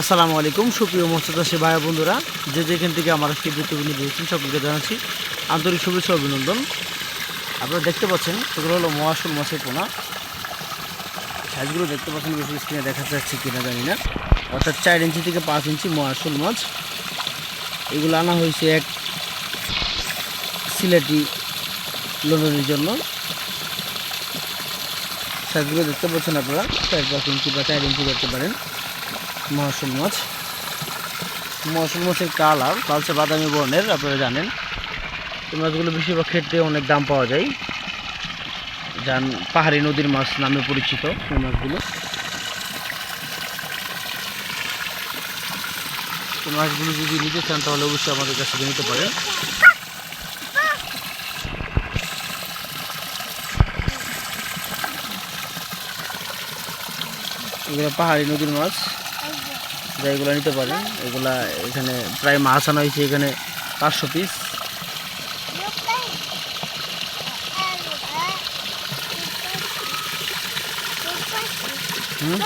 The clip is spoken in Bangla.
আসসালামু আলাইকুম, সুপ্রিয় মৎস্যচাষী ভাই বন্ধুরা। যে যেখান থেকে আমার আজকে বিদ্যুৎ দিয়েছেন সকলকে জানাচ্ছি আন্তরিক শুভেচ্ছা অভিনন্দন। আপনারা দেখতে পাচ্ছেন সেগুলো হলো মহাসুল মাছের পোনা। সাইজগুলো দেখতে পাচ্ছেন বেশি স্ক্রিনে দেখা যাচ্ছে কিনা জানি না। অর্থাৎ চার ইঞ্চি থেকে পাঁচ ইঞ্চি মহাসুল মাছ। এগুলো আনা হয়েছে এক সিলেটি লন্ডনের জন্য। সাইজগুলো দেখতে পাচ্ছেন আপনারা, চার পাঁচ ইঞ্চি বা চার ইঞ্চি দেখতে পারেন। মহাশুল মাছ। মহাশুল মাছের কালার লালচে বাদামি বর্ণের, আপনারা জানেন। এই মাছগুলো বেশিরভাগ ক্ষেত্রে অনেক দাম পাওয়া যায়। যান, পাহাড়ি নদীর মাছ নামে পরিচিত এই মাছগুলো। মাছগুলো যদি নিতে চান, তাহলে অবশ্যই আমাদের কাছ নিতে পারেন। এগুলো পাহাড়ি নদীর মাছ। যা এগুলো নিতে পারেন এগুলা এখানে প্রায় মাছ আনা হয়েছে এখানে পাঁচশো পিস হুম?